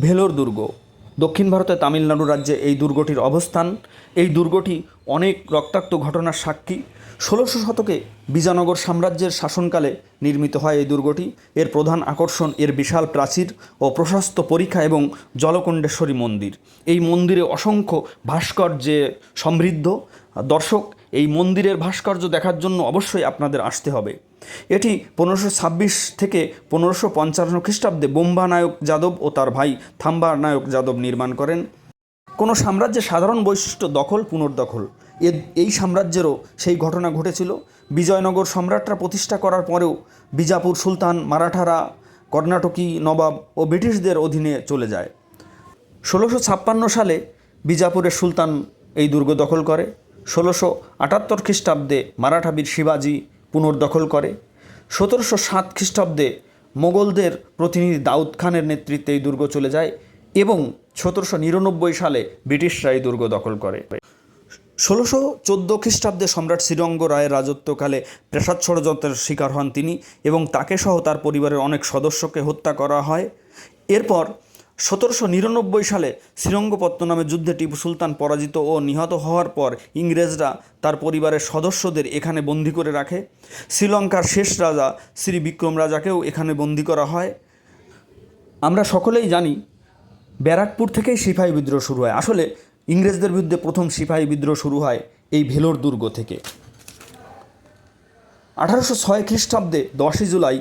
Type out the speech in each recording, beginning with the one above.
ভেলোর দুর্গ। দক্ষিণ ভারতে তামিলনাড়ু রাজ্যে এই দুর্গটির অবস্থান। এই দুর্গটি অনেক রক্তাক্ত ঘটনার সাক্ষী। ষোলোশো শতকে বিজানগর সাম্রাজ্যের শাসনকালে নির্মিত হয় এই দুর্গটি। এর প্রধান আকর্ষণ এর বিশাল প্রাচীর ও প্রশস্ত পরীক্ষা এবং জলকণ্ডেশ্বরী মন্দির। এই মন্দিরে অসংখ্য ভাস্কর্যে সমৃদ্ধ। দর্শক, এই মন্দিরের ভাস্কর্য দেখার জন্য অবশ্যই আপনাদের আসতে হবে। এটি পনেরোশো ছাব্বিশ থেকে পনেরোশো পঞ্চান্ন খ্রিস্টাব্দে বোম্বা নায়ক যাদব ও তার ভাই থাম্বা নায়ক যাদব নির্মাণ করেন। কোনো সাম্রাজ্যের সাধারণ বৈশিষ্ট্য দখল, পুনর্দখল। এ, এই সাম্রাজ্যেরও সেই ঘটনা ঘটেছিল। বিজয়নগর সম্রাটরা প্রতিষ্ঠা করার পরেও বিজাপুর সুলতান, মারাঠারা, কর্ণাটকী, নবাব ও ব্রিটিশদের অধীনে চলে যায়। ষোলোশো ছাপ্পান্ন সালে বিজাপুরের সুলতান এই দুর্গ দখল করে। ষোলোশো আটাত্তর খ্রিস্টাব্দে মারাঠা বীর শিবাজি পুনর্দখল করে। সতেরোশো সাত খ্রিস্টাব্দে মোগলদের প্রতিনিধি দাউদ খানের নেতৃত্বে এই দুর্গ চলে যায়। এবং সতেরোশো নিরানব্বই সালে ব্রিটিশরা এই দুর্গ দখল করে। ষোলোশো চোদ্দ খ্রিস্টাব্দে সম্রাট শ্রীরঙ্গ রায়ের রাজত্বকালে প্রাসাদ ষড়যন্ত্রের শিকার হন তিনি এবং তাকে সহ তার পরিবারের অনেক সদস্যকে হত্যা করা হয়। এরপর সতেরোশো নিরানব্বই সালে শ্রীরঙ্গপত্তনামের যুদ্ধে টিপু সুলতান পরাজিত ও নিহত হওয়ার পর ইংরেজরা তার পরিবারের সদস্যদের এখানে বন্দি করে রাখে। শ্রীলঙ্কার শেষ রাজা শ্রী বিক্রম রাজাকেও এখানে বন্দি করা হয়। আমরা সকলেই জানি ব্যারাকপুর থেকেই সিপাহী বিদ্রোহ শুরু হয়। আসলে ইংরেজদের বিরুদ্ধে প্রথম সিপাহী বিদ্রোহ শুরু হয় এই ভেলোর দুর্গ থেকে। আঠারোশো ছয় খ্রিস্টাব্দে দশই জুলাই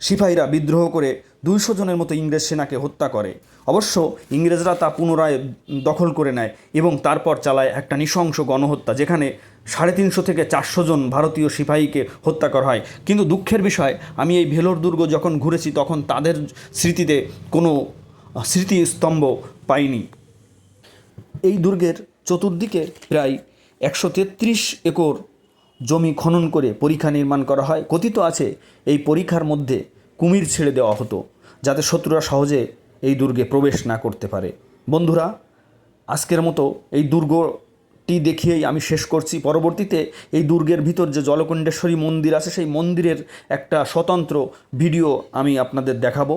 সিপাহীরা বিদ্রোহ করে দুইশো জনের মতো ইংরেজ সেনাকে হত্যা করে। অবশ্য ইংরেজরা তা পুনরায় দখল করে নেয় এবং তারপর চালায় একটা নৃশংস গণহত্যা, যেখানে সাড়ে তিনশো থেকে চারশো জন ভারতীয় সিপাহীকে হত্যা করা হয়। কিন্তু দুঃখের বিষয়, আমি এই ভেলোর দুর্গ যখন ঘুরেছি, তখন তাদের স্মৃতিতে কোনো স্মৃতিস্তম্ভ পাইনি। এই দুর্গের চতুর্দিকে প্রায় একশো তেত্রিশ একর জমি খনন করে পরীক্ষা নির্মাণ করা হয়। কথিত আছে, এই পরীক্ষার মধ্যে কুমির ছেড়ে দেওয়া হতো, যাতে শত্রুরা সহজে এই দুর্গে প্রবেশ না করতে পারে। বন্ধুরা, আজকের মতো এই দুর্গটি দেখিয়েই আমি শেষ করছি। পরবর্তীতে এই দুর্গের ভিতর যে জলকুণ্ডেশ্বরী মন্দির আছে, সেই মন্দিরের একটা স্বতন্ত্র ভিডিও আমি আপনাদের দেখাবো।